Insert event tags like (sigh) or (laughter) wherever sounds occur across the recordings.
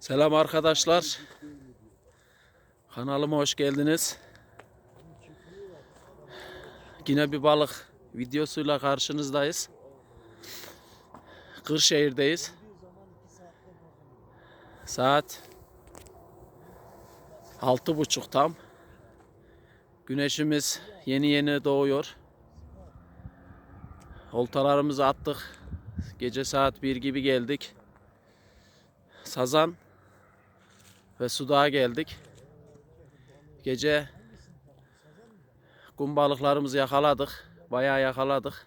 Selam arkadaşlar. Kanalıma hoş geldiniz. Yine bir balık videosuyla karşınızdayız. Kırşehir'deyiz. Saat altı buçuk tam. Güneşimiz yeni yeni doğuyor. Oltalarımızı attık. Gece saat 1 gibi geldik. Sazan ve sudağa geldik. Gece kum balıklarımızı yakaladık. Bayağı yakaladık.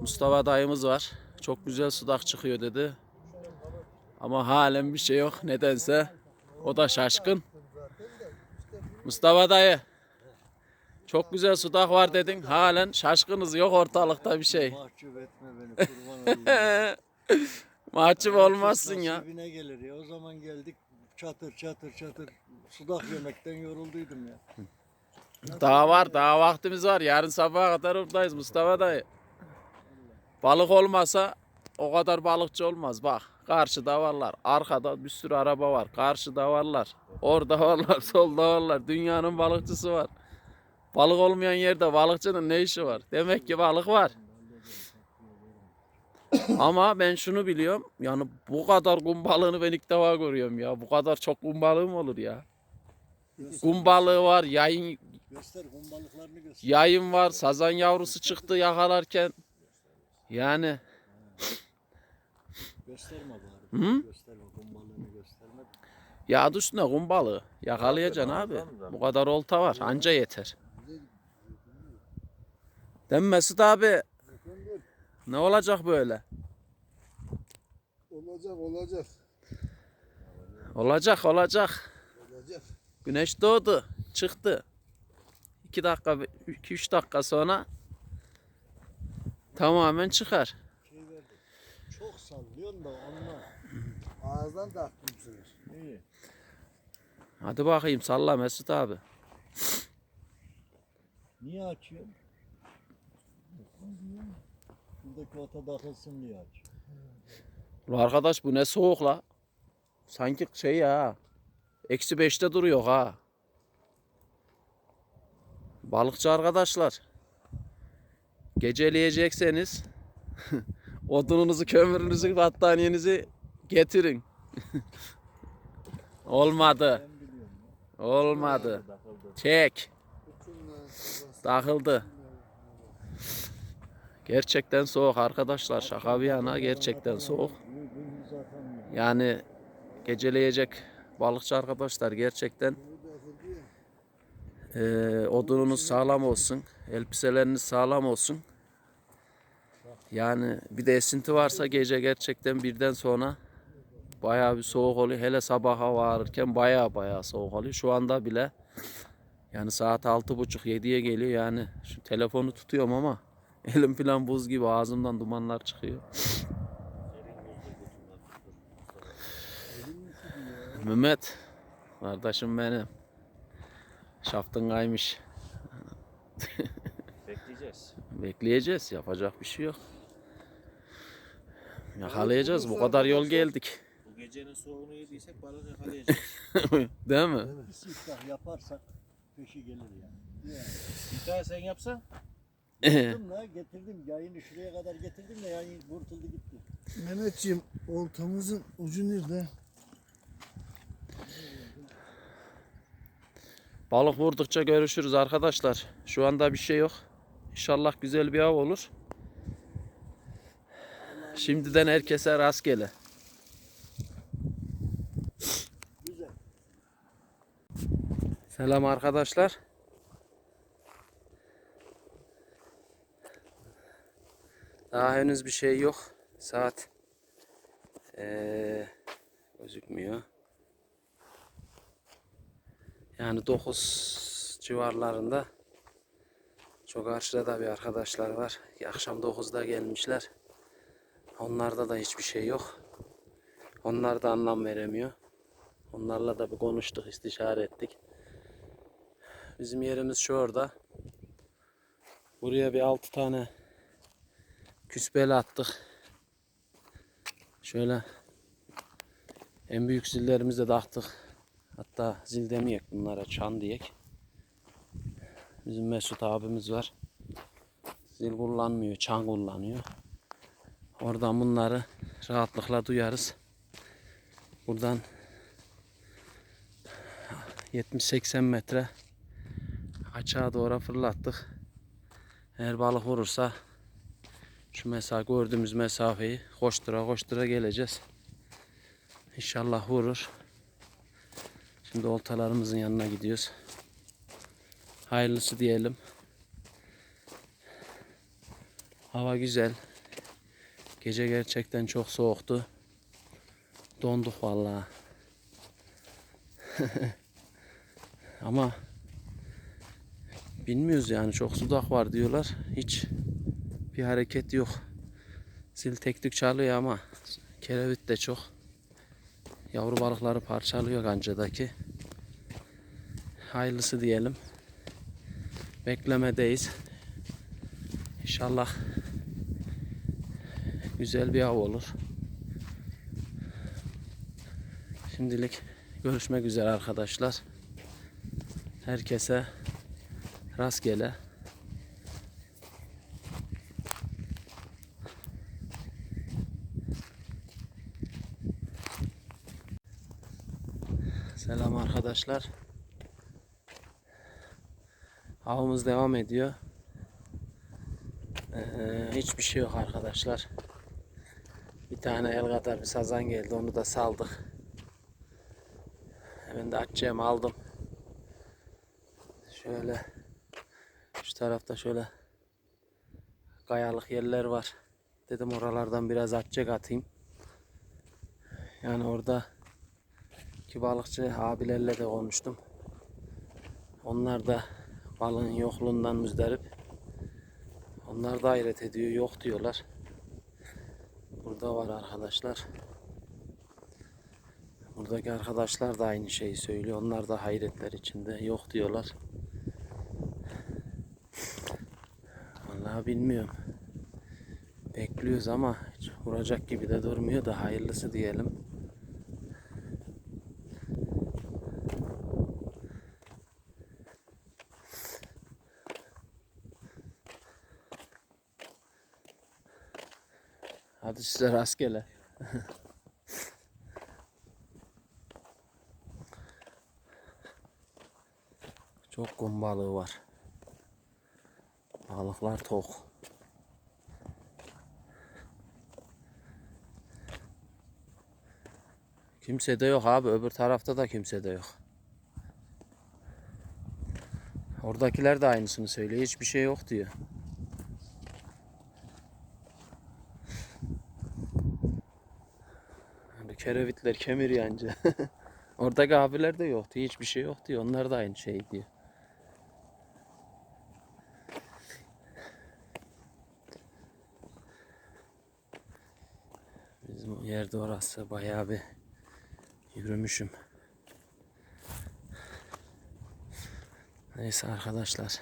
Mustafa dayımız var. Çok güzel sudak çıkıyor dedi. Ama halen bir şey yok nedense. O da şaşkın. Mustafa dayı. Çok güzel sudak var dedin. Halen şaşkınız yok ortalıkta bir şey. mahcup etme beni kurban olayım. (laughs) Mahcup olmazsın ya. Evine gelir ya. O zaman geldik çatır çatır çatır sudak yemekten yorulduydum ya. Daha var, daha vaktimiz var. Yarın sabaha kadar oradayız Mustafa dayı. Balık olmasa o kadar balıkçı olmaz. Bak karşıda varlar. Arkada bir sürü araba var. Karşıda varlar. Orada varlar, (laughs) solda varlar. Dünyanın balıkçısı var. Balık olmayan yerde balıkçının ne işi var? Demek ki balık var. Ama ben şunu biliyorum. Yani bu kadar kum balığını ben ilk defa görüyorum ya. Bu kadar çok kum balığı mı olur ya? Kum balığı var, yayın Göster kum balıklarını göster. Yayın var, sazan yavrusu çıktı yakalarken. Yani Gösterme bari. Hı? Gösterme kum balığını gösterme. yağdı üstüne kum balığı. Yakalayacaksın abi. Bu kadar olta var. Anca yeter. Değil mi Mesut abi? Ne olacak böyle? Olacak olacak Olacak olacak. olacak. Güneş doğdu. Çıktı. 2 dakika, 2-3 dakika sonra tamamen çıkar. Şey. Çok sallıyorsun da onunla. Ağızdan da aktım bu sefer. İyi. Hadi bakayım salla Mesut abi. Niye açıyorsun? Şuradaki ota takılsın diye aç. Ulan arkadaş bu ne soğuk la. Sanki şey ya. Eksi beşte duruyor ha. Balıkçı arkadaşlar. Geceleyecekseniz (laughs) odununuzu, kömürünüzü, battaniyenizi getirin. (laughs) Olmadı. Olmadı. Çek. Takıldı. Gerçekten soğuk arkadaşlar. Şaka bir yana gerçekten soğuk. Yani geceleyecek balıkçı arkadaşlar gerçekten eee odununuz sağlam olsun, elbiseleriniz sağlam olsun. Yani bir de esinti varsa gece gerçekten birden sonra bayağı bir soğuk oluyor. Hele sabaha varırken bayağı bayağı soğuk oluyor. Şu anda bile yani saat altı buçuk yediye geliyor yani şu telefonu tutuyorum ama elim falan buz gibi ağzımdan dumanlar çıkıyor. Mehmet. Kardeşim benim. Şaftın kaymış. Bekleyeceğiz. Bekleyeceğiz. Yapacak bir şey yok. Yakalayacağız. Bu kadar yol geldik. Bu gecenin soğuğunu yediysek balık yakalayacağız. (laughs) Değil mi? bir siftah yaparsak peşi gelir yani. Bir daha sen yapsan. Getirdim (laughs) la getirdim yayını şuraya kadar getirdim de yayın kurtuldu gitti. Mehmetciğim oltamızın ucu nerede? Balık vurdukça görüşürüz arkadaşlar. Şu anda bir şey yok. İnşallah güzel bir av olur. Şimdiden herkese rastgele. Güzel. Selam arkadaşlar. Daha henüz bir şey yok. Saat eee, gözükmüyor. Yani 9 civarlarında. Çok karşıda da bir arkadaşlar var. Akşam 9'da gelmişler. Onlarda da hiçbir şey yok. Onlar da anlam veremiyor. Onlarla da bir konuştuk, istişare ettik. Bizim yerimiz şu orada. Buraya bir 6 tane küspeli attık. Şöyle En büyük zillerimizi de taktık. Hatta zil demeyek bunlara çan diyek. Bizim Mesut abimiz var. Zil kullanmıyor, çan kullanıyor. Oradan bunları rahatlıkla duyarız. Buradan 70-80 metre açığa doğru fırlattık. Eğer balık vurursa şu mesafe gördüğümüz mesafeyi koştura koştura geleceğiz. İnşallah vurur. Şimdi oltalarımızın yanına gidiyoruz. Hayırlısı diyelim. Hava güzel. Gece gerçekten çok soğuktu. Donduk vallahi. (laughs) Ama bilmiyoruz yani çok sudak var diyorlar. Hiç bir hareket yok. Zil tek tük çalıyor ama kerevit de çok. Yavru balıkları parçalıyor kancadaki. Hayırlısı diyelim. Beklemedeyiz. İnşallah güzel bir av olur. Şimdilik görüşmek üzere arkadaşlar. Herkese rastgele. Selam arkadaşlar. Avımız devam ediyor. Ee, hiçbir şey yok arkadaşlar. Bir tane el kadar bir sazan geldi. Onu da saldık. Hemen de açacağım aldım. Şöyle şu tarafta şöyle kayalık yerler var. Dedim oralardan biraz atacak atayım. Yani orada ki balıkçı abilerle de konuştum. Onlar da balığın yokluğundan müzdarip. Onlar da hayret ediyor. Yok diyorlar. Burada var arkadaşlar. Buradaki arkadaşlar da aynı şeyi söylüyor. Onlar da hayretler içinde. Yok diyorlar. Vallahi bilmiyorum. Bekliyoruz ama hiç vuracak gibi de durmuyor da hayırlısı diyelim. Hadi size rastgele. (laughs) Çok kum balığı var. Balıklar tok. Kimse de yok abi. Öbür tarafta da kimse de yok. Oradakiler de aynısını söylüyor. Hiçbir şey yok diyor. Kerevitler kemir yancı. (laughs) Oradaki abiler de yoktu. Hiçbir şey yok diyor. Onlar da aynı şey diyor. Bizim yerde orası bayağı bir yürümüşüm. Neyse arkadaşlar.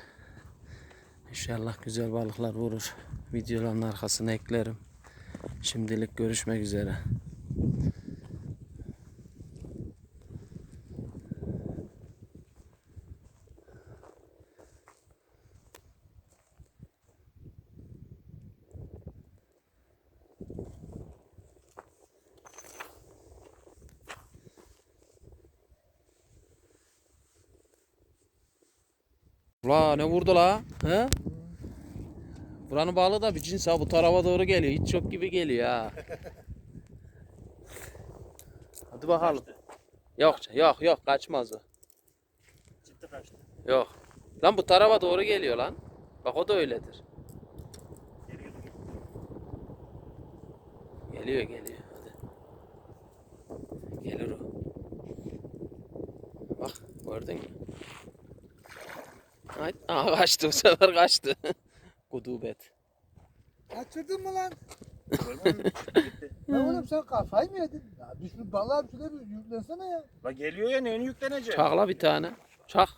İnşallah güzel balıklar vurur. Videoların arkasına eklerim. Şimdilik görüşmek üzere. Ne vurdu la? He? Buranın balığı da bir cins ha bu tarafa doğru geliyor. Hiç çok gibi geliyor ha. Hadi bakalım. Yok yok yok kaçmaz o. Çıktı kaçtı. Yok. Lan bu tarafa doğru geliyor lan. Bak o da öyledir. Geliyor geliyor. Hadi. Gelir o. Bak gördün mü? Ay, (laughs) aha kaçtı bu sefer kaçtı. (laughs) Gudubet. Kaçırdın mı lan? Ya (laughs) oğlum sen kafayı mı yedin? Ya düşün balığa bir şeyler yüklensene ya. La geliyor ya neyini yüklenecek? Çakla bir tane. Çak.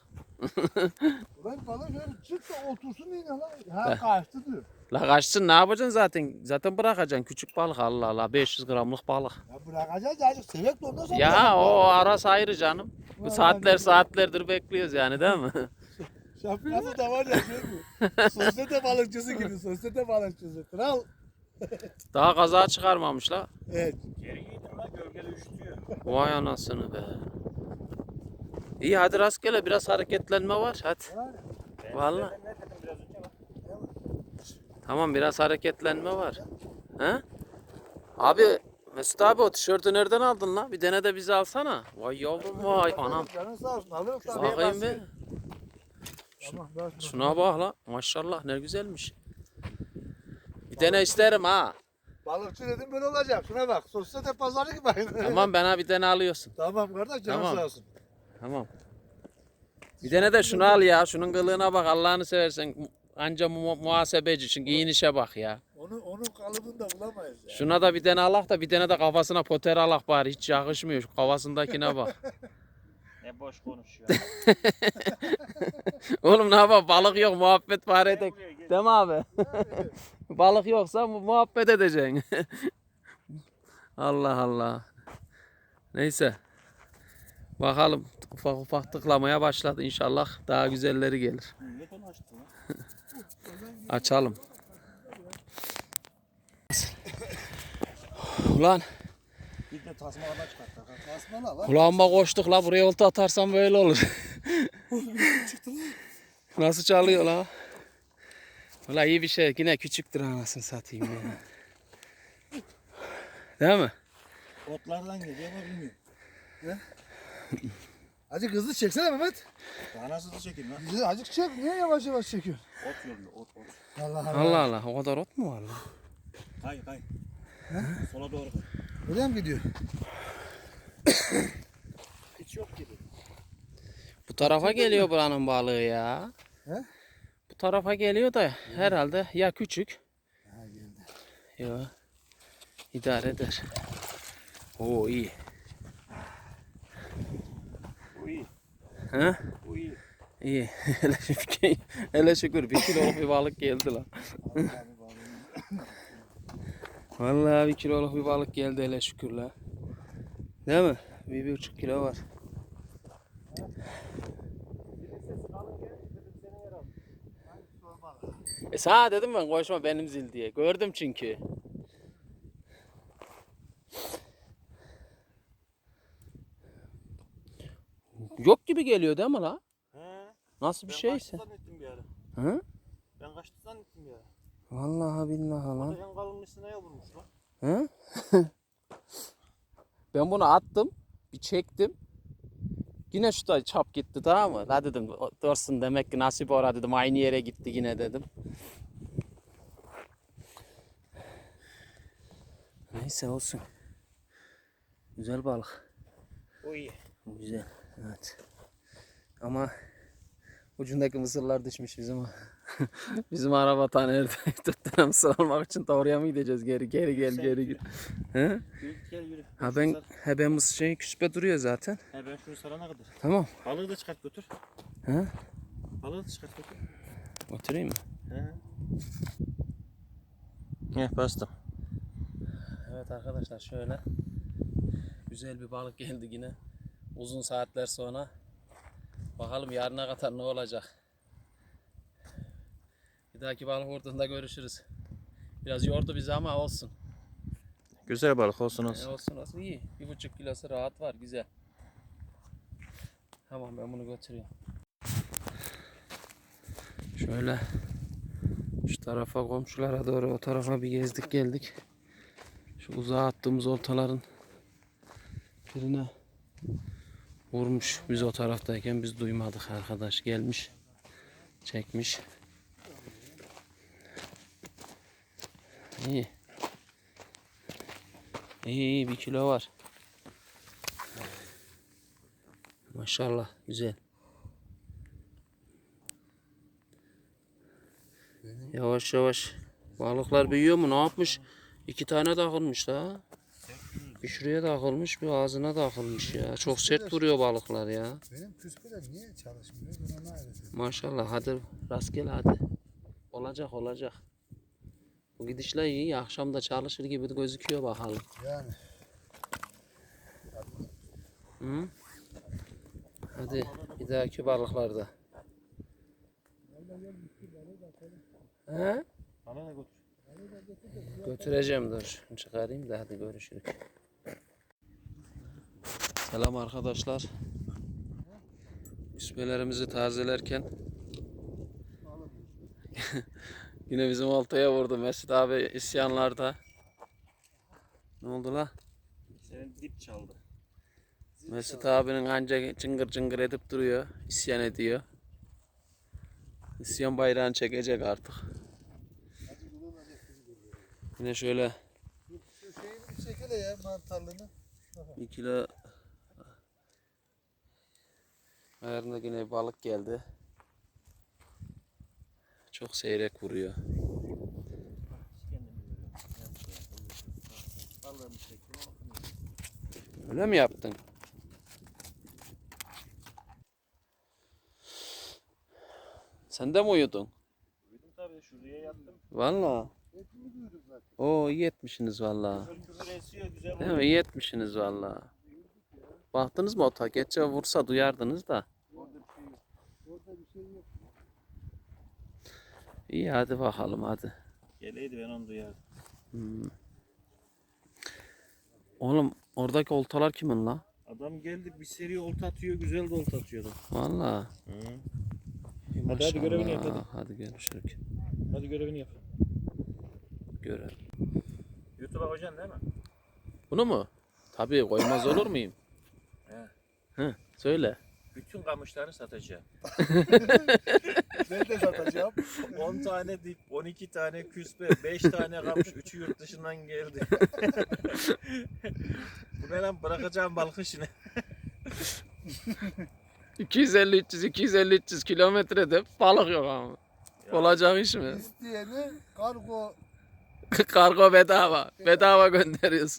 Ulan balık şöyle çık da otursun yine lan. Ha kaçtı diyor. La kaçsın ne yapacaksın zaten? Zaten bırakacaksın küçük balık Allah Allah 500 gramlık balık. Ya bırakacağız ya sevek de ondan sonra. Ya o arası ayrı canım. Bu saatler saatlerdir bekliyoruz yani değil mi? Nasıl da var ya bu. Sosyete balıkçısı gibi sosyete balıkçısı. Kral. (laughs) Daha kaza çıkarmamış la. Evet. Geri giydim lan gölgede üşütüyor. Vay anasını be. İyi hadi rastgele biraz hareketlenme var hadi. Ben Vallahi. size Ne dedim biraz önce bak. Tamam biraz hareketlenme var. He? Abi Mesut abi o tişörtü nereden aldın lan? Bir dene de bizi alsana. Vay yavrum vay anam. Canın sağ olsun alırım sana. Bakayım be. Şunu. Şuna bak la. Maşallah ne güzelmiş. Bir dene isterim ha. Balıkçı dedim böyle olacak. Şuna bak. Sosyete pazarı gibi aynı. Tamam bana bir tane alıyorsun. Tamam kardeş canın Tamam. sağ olsun. Tamam. Bir tane de şunu al ya. Şunun kılığına bak Allah'ını seversen. Anca mu- muhasebeci çünkü giyinişe bak ya. Onu, onun kalıbını da bulamayız ya. Şuna da bir tane alak da bir tane de kafasına poter alak bari. Hiç yakışmıyor. Şu kafasındakine bak. (laughs) Boş konuşuyor. (laughs) Oğlum ne yapalım balık yok muhabbet var edek. Değil mi abi? (laughs) balık yoksa mu- muhabbet edeceksin. (laughs) Allah Allah. Neyse. Bakalım ufak ufak tıklamaya başladı inşallah daha güzelleri gelir. Açalım. Ulan Bir de tasmalarına çıkarttı. Asmana lan. kulağıma koştuk la buraya olta atarsam böyle olur. (laughs) Nasıl çalıyor la? Ulan iyi bir şey yine küçüktür anasını satayım ya. Değil mi? Otlardan geliyor ama bilmiyorum. Azıcık hızlı çeksene Mehmet. Daha nasıl da çekeyim lan? Azıcık çek. Niye yavaş yavaş çekiyorsun? Ot yolluyor ot ot. Allah Allah. Allah Allah o kadar ot mu var lan? Kay kay. Sola doğru kay. Öyle mi gidiyor? Hiç yok gibi. Bu tarafa geliyor buranın balığı ya. He? Bu tarafa geliyor da herhalde ya küçük. Ha geldi. Yo. İdare eder. Oo iyi. Bu iyi. He? Bu iyi. İyi. hele şükür, hele şükür bir kiloluk bir balık geldi lan. Vallahi bir kiloluk bir balık geldi hele şükür la. Değil mi? Bir, bir buçuk kilo var. E sana dedim ben koşma benim zil diye. Gördüm çünkü. Yok gibi geliyor değil mi la? He. Nasıl bir Ben şeyse. kaçtı zannettim bir ara. Hı? Ben kaçtı zannettim bir ara. Vallahi billahi O lan. da en kalınlısına ya vurmuş lan. Hı? (laughs) ben bunu attım. Bir çektim. Yine şu da çap gitti tamam mı? La dedim "o- dursun demek ki nasip ora dedim. Aynı yere gitti yine dedim. Neyse olsun. Güzel balık. Bu iyi. Güzel. Evet. Ama ucundaki mısırlar düşmüş bizim (laughs) bizim araba tanırdı. Dört tane (laughs) mısır almak için de oraya mı gideceğiz geri geri gel Sen geri gel. He? Yürü gel yürü. Ha ben he ben mısır şeyi küspe duruyor zaten. He ben şunu sarana kadar. Tamam. Balığı da çıkart götür. He? Balığı da çıkart götür. Oturayım mı? He. Heh bastım. Evet arkadaşlar şöyle güzel bir balık geldi yine. Uzun saatler sonra. Bakalım yarına kadar ne olacak. Bir dahaki balık ortasında görüşürüz. Biraz yordu bizi ama olsun. Güzel balık olsun E, olsun. olsun olsun iyi. Bir buçuk kilosu rahat var güzel. Tamam ben bunu götürüyorum. Şöyle şu tarafa komşulara doğru o tarafa bir gezdik geldik. Şu uzağa attığımız oltaların birine vurmuş. Biz o taraftayken biz duymadık arkadaş gelmiş. Çekmiş. İyi. İyi iyi bir kilo var. Maşallah güzel. Yavaş yavaş. Balıklar büyüyor mu? Ne yapmış? İki tane takılmış da. Bir şuraya takılmış bir ağzına takılmış ya. Çok sert duruyor balıklar ya. Benim küspeler niye çalışmıyor? Maşallah hadi rastgele hadi. Olacak olacak. Bu gidişle iyi. Akşam da çalışır gibi gözüküyor bakalım. Yani. Hı? Hadi bir dahaki balıklarda. He? Bana da götür. Götüreceğim dur. Çıkarayım da hadi görüşürüz. Selam arkadaşlar. Üsmelerimizi tazelerken (laughs) yine bizim oltaya vurdu Mesut abi isyanlarda. Ne oldu la? Senin dip çaldı. Mesut abinin anca çıngır çıngır edip duruyor. isyan ediyor. İsyan bayrağını çekecek artık. Yine şöyle Şu şeyini bir çekele ya mantarlığını. Bir kilo ayarında yine balık geldi. Çok seyrek vuruyor. Öyle mi yaptın? Sen de mi uyudun? Uyudum tabii şuraya yattım. Valla. Oo iyi etmişsiniz valla. Değil mi? İyi etmişsiniz valla. Baktınız mı ota? Geçe vursa duyardınız da. İyi hadi bakalım hadi. Geleydi ben onu duyardım. Hmm. Oğlum oradaki oltalar kimin la? Adam geldi bir seri olta atıyor güzel de olta atıyordu. Valla. Hadi, hadi görevini yap, maşallah. Hadi görüşürüz. Hadi görevini yap. Görelim. YouTube'a koyacaksın değil mi? Bunu mu? Tabii koymaz olur muyum? He. Hı, söyle. Bütün kamışları satacağım. (laughs) Ben de satacağım. 10 tane dip, 12 tane küspe, 5 tane kamış, 3'ü yurt dışından geldi. Bu ne lan bırakacağım balık işini. 250 300 250 300 kilometrede balık yok ama. Ya. Olacak iş mi? İsteyeni kargo (laughs) Kargo bedava. Bedava gönderiyoruz.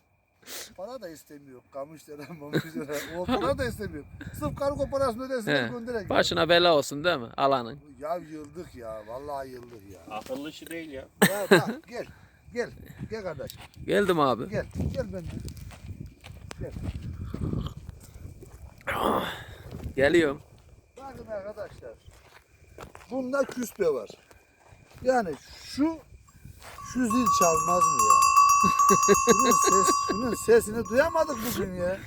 Para da istemiyor. Kamışlara, (laughs) mamışlara. O para da istemiyor. Sırf kargo parasını ödesinler He. gönderek. Başına bela olsun değil mi? Alanın. Ya yıldık ya. Vallahi yıldık ya. Akıllı işi değil ya. Ya bak gel. Gel. Gel kardeş. Geldim abi. Gel. Gel benden. Geliyorum. Bakın arkadaşlar. Bunda küspe var. Yani şu şu zil çalmaz mı ya? Şunun, ses, şunun sesini duyamadık bugün ya.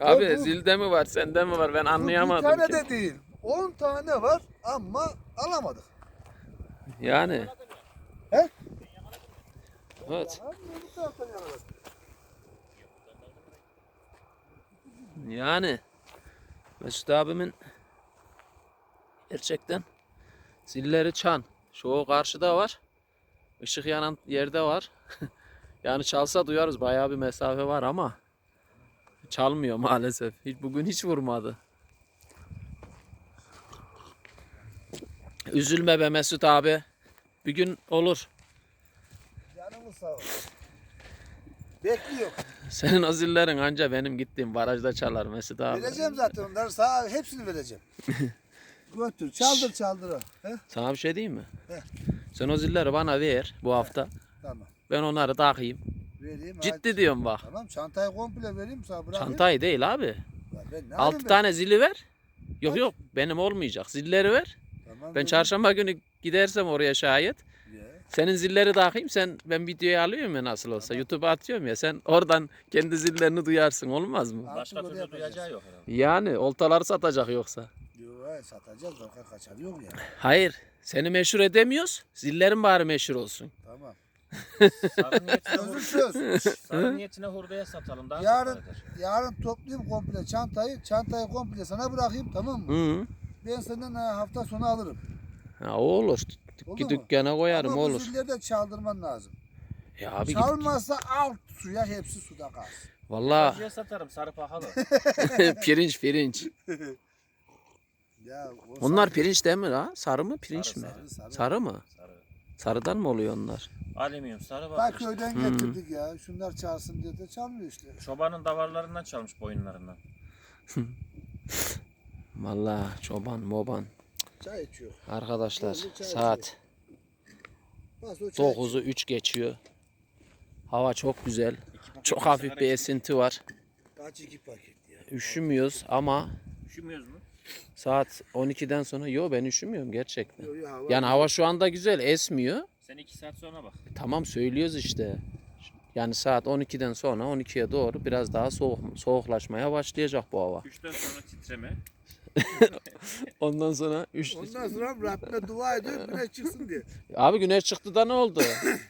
Abi bu- zilde mi var sende mi var ben anlayamadım Bir tane ki. de değil. 10 tane var ama alamadık. Yani. He? Evet. Yani Mesut abimin gerçekten zilleri çan. Şu karşıda var. Işık yanan yerde var. (laughs) yani çalsa duyarız. Bayağı bir mesafe var ama çalmıyor maalesef. Hiç bugün hiç vurmadı. Üzülme be Mesut abi. Bir gün olur. Canımız sağ ol. Bekliyor. Senin o zillerin anca benim gittiğim barajda çalar Mesut abi. Vereceğim zaten onları. Sağ hepsini vereceğim. (laughs) Götür. Çaldır çaldır. He? Sana bir şey diyeyim mi? He. Sen o zilleri bana ver bu hafta. Tamam. Ben onları takayım. Vereyim. Ciddi hadi. diyorum bak. Tamam çantayı komple vereyim sana bırakayım. Çantayı değil abi. Ya ben ne 6 alayım ben? tane zili ver. Yok Kaç? yok benim olmayacak. Zilleri ver. Tamam, Ben vereyim. çarşamba günü gidersem oraya şayet. Ya. Senin zilleri takayım. Sen ben videoyu alıyorum ya nasıl olsa. YouTube'a atıyorum ya. Sen oradan kendi zillerini duyarsın olmaz mı? Artık Başka türlü duyacağı yok herhalde. Yani oltaları satacak yoksa. Yok hayır, satacağız. Arka kaçar yok ya. Hayır. Seni meşhur edemiyoruz. Zillerin bari meşhur olsun. Tamam. Sarı niyetine, sarı niyetine hurdaya satalım. Daha Yarın-. Yarın toplayayım komple çantayı. Çantayı komple sana bırakayım tamam mı? Hı. Ben senden ha, hafta sonu alırım. Ha, olur. Olur mu? dükkana koyarım Ama bu olur. zilleri de çaldırman lazım. Ya abi git. Çalmazsa alt suya hepsi suda kalsın. Valla Sarıya satarım sarı pahalı. (laughs) (laughs) pirinç pirinç. Ya, o Onlar sarı- pirinç değil mi la? Sarı mı pirinç Sarı, mi? sarı, sarı. Sarı mı? Sarı. Sarıdan mı oluyor onlar? Alüminyum sarı Bak bak. köyden getirdik ya. Şunlar çalsın diye de çalmıyor işte. Çobanın davarlarından çalmış boyunlarından. Vallahi çoban moban. Çay içiyor. Arkadaşlar çay saat Bas o çay 9'u 3 geçiyor. Hava çok güzel. Çok hafif bir esinti var. Kaç iki paket ya. Üşümüyoruz ama Üşümüyoruz mu? Saat 12'den sonra yo ben üşümüyorum gerçekten. Yo, yo, hava Yani hava şu anda güzel esmiyor. Sen iki saat sonra bak. Tamam söylüyoruz işte. Yani saat 12'den sonra 12'ye doğru biraz daha soğuk soğuklaşmaya başlayacak bu hava. Üçten sonra titreme. (laughs) Ondan sonra 3 Ondan sonra Rabbime dua ediyor güneş çıksın diye. Abi güneş çıktı da ne oldu?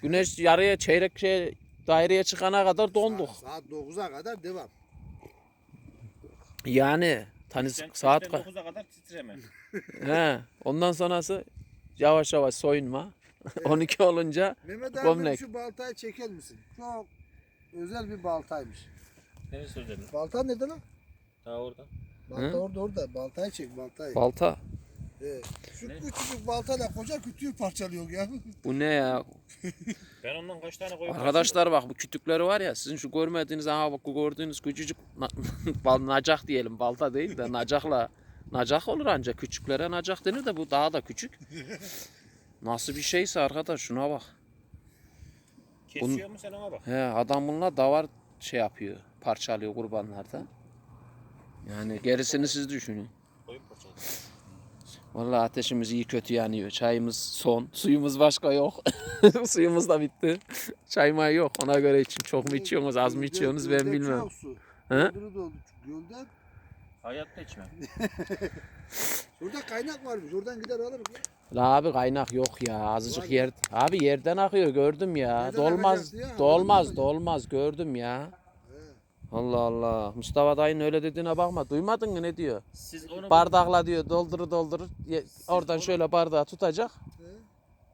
güneş yarıya çeyrek şey daireye çıkana kadar donduk. Saat 9'a kadar devam. Yani hani Sen saat ka- kadar titreme. (laughs) He, ondan sonrası yavaş yavaş soyunma. (laughs) 12 olunca Mehmet abi Gömlek. şu baltayı çeker misin? Çok özel bir baltaymış. Neresi özelliği? Balta nerede lan? Daha orada. Balta Hı? orada orada. Baltayı çek baltayı. balta. Şu Ne? küçücük baltayla koca kütüğü parçalıyor ya. (laughs) Bu ne ya? Ben ondan kaç tane koyup Arkadaşlar bak bu kütükleri var ya sizin şu görmediğiniz aha bak bu gördüğünüz küçücük na- (laughs) bal- nacak diyelim balta değil de nacakla nacak olur ancak küçüklere nacak denir de bu daha da küçük. Nasıl bir şeyse arkadaş şuna bak. Kesiyor mu sen ona bak. He adam bununla davar şey yapıyor parçalıyor kurbanlarda. Yani gerisini siz düşünün. Koyup parçaladım. Vallahi ateşimiz iyi kötü yanıyor. Çayımız son. Suyumuz başka yok. (laughs) Suyumuz da bitti. Çay may yok. Ona göre için çok mu içiyorsunuz, az mı içiyorsunuz ben? Dolduru doldu. Gölden. Hayatta içmem. (laughs) Şurada kaynak varmış. Oradan gider alırım. ya. La abi kaynak yok ya. Azıcık Var. yer. Abi yerden akıyor gördüm ya. Nereden dolmaz, ya? dolmaz, Havadan dolmaz gördüm ya. Allah Allah. Mustafa dayının öyle dediğine bakma. Duymadın mı ne diyor? Siz onu Bardakla diyor doldurur doldurur. Ye- Oradan onu- şöyle bardağı tutacak.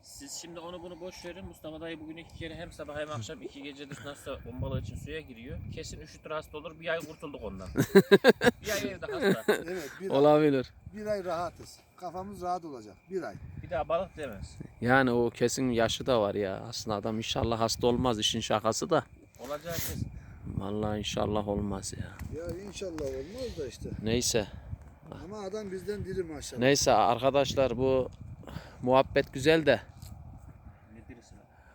siz şimdi onu bunu boş verin. Mustafa dayı bugün iki kere hem sabah hem akşam iki gecedir nasıl bombalı için suya giriyor. Kesin üşütür hasta olur. Bir ay kurtulduk ondan. (laughs) bir ay evde hasta. Evet bir ay, Olabilir. bir ay rahatız. Kafamız rahat olacak. Bir ay. Bir daha balık demez. Yani o kesin yaşı da var ya. Aslında adam inşallah hasta olmaz işin şakası da. Olacağı kesin. Vallahi inşallah olmaz ya. Ya inşallah olmaz da işte. Neyse. Ama adam bizden diri maşallah. Neyse arkadaşlar bu muhabbet güzel de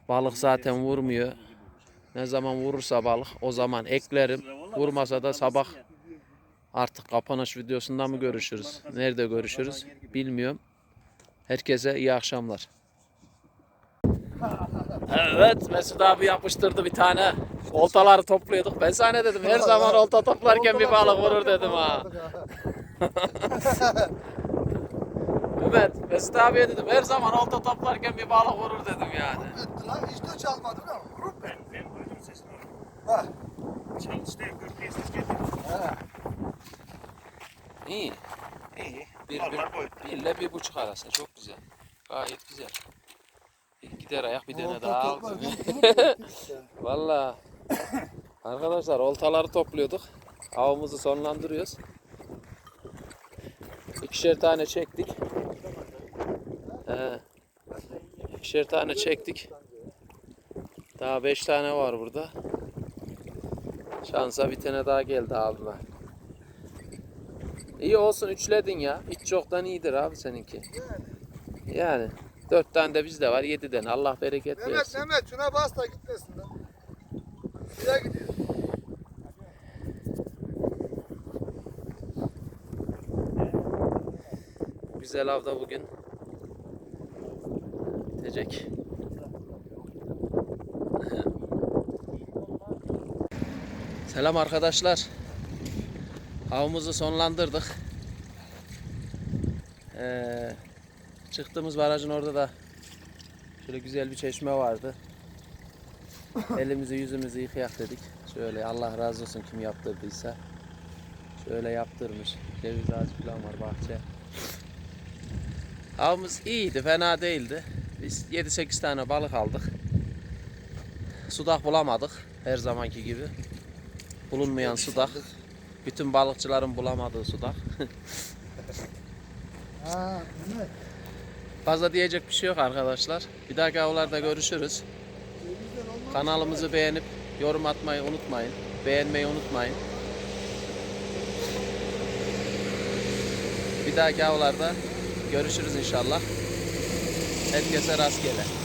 balık zaten vurmuyor. Ne zaman vurursa balık o zaman eklerim. Vurmasa da sabah artık kapanış videosunda mı görüşürüz? Nerede görüşürüz? Bilmiyorum. Herkese iyi akşamlar. Evet Mesut abi yapıştırdı bir tane. Oltaları topluyorduk. Ben sana dedim? Her zaman olta toplarken bir balık vurur dedim ha. (laughs) Evet Mesut abiye dedim. Her zaman olta toplarken bir balık vurur dedim yani. Lan hiç de çalmadı lan. Vurup Ben, ben duydum sesini. Bak. Çalıştı gürpeye ses geldi. He. İyi. İyi. Bir, bir, bir ile bir buçuk arası. Çok güzel. Gayet güzel. Gider ayak bir tane daha işte. (laughs) Valla. Arkadaşlar oltaları topluyorduk. Avımızı sonlandırıyoruz. İkişer tane çektik. He. İkişer tane çektik. Daha beş tane var burada. Şansa bir tane daha geldi abime. İyi olsun üçledin ya. Hiç yoktan iyidir abi seninki. Yani. Dört tane de bizde var. Yedi tane. Allah bereket Mehmet versin. Mehmet şuna bas da gitmesin lan. Suya gidiyor. Güzel avda bugün bitecek. Selam arkadaşlar. Avımızı sonlandırdık. Ee, çıktığımız barajın orada da şöyle güzel bir çeşme vardı. Elimizi yüzümüzü yıkayak dedik. Şöyle Allah razı olsun kim yaptırdıysa. Şöyle yaptırmış. Ceviz ağacı falan var bahçe. Avımız iyiydi, fena değildi. Biz 7-8 tane balık aldık. Sudak bulamadık her zamanki gibi. Bulunmayan sudak. Bütün balıkçıların bulamadığı sudak. (laughs) Ha Mehmet. Fazla diyecek bir şey yok arkadaşlar. Bir dahaki avlarda görüşürüz. Kanalımızı beğenip yorum atmayı unutmayın. Beğenmeyi unutmayın. Bir dahaki avlarda görüşürüz inşallah. Herkese rastgele.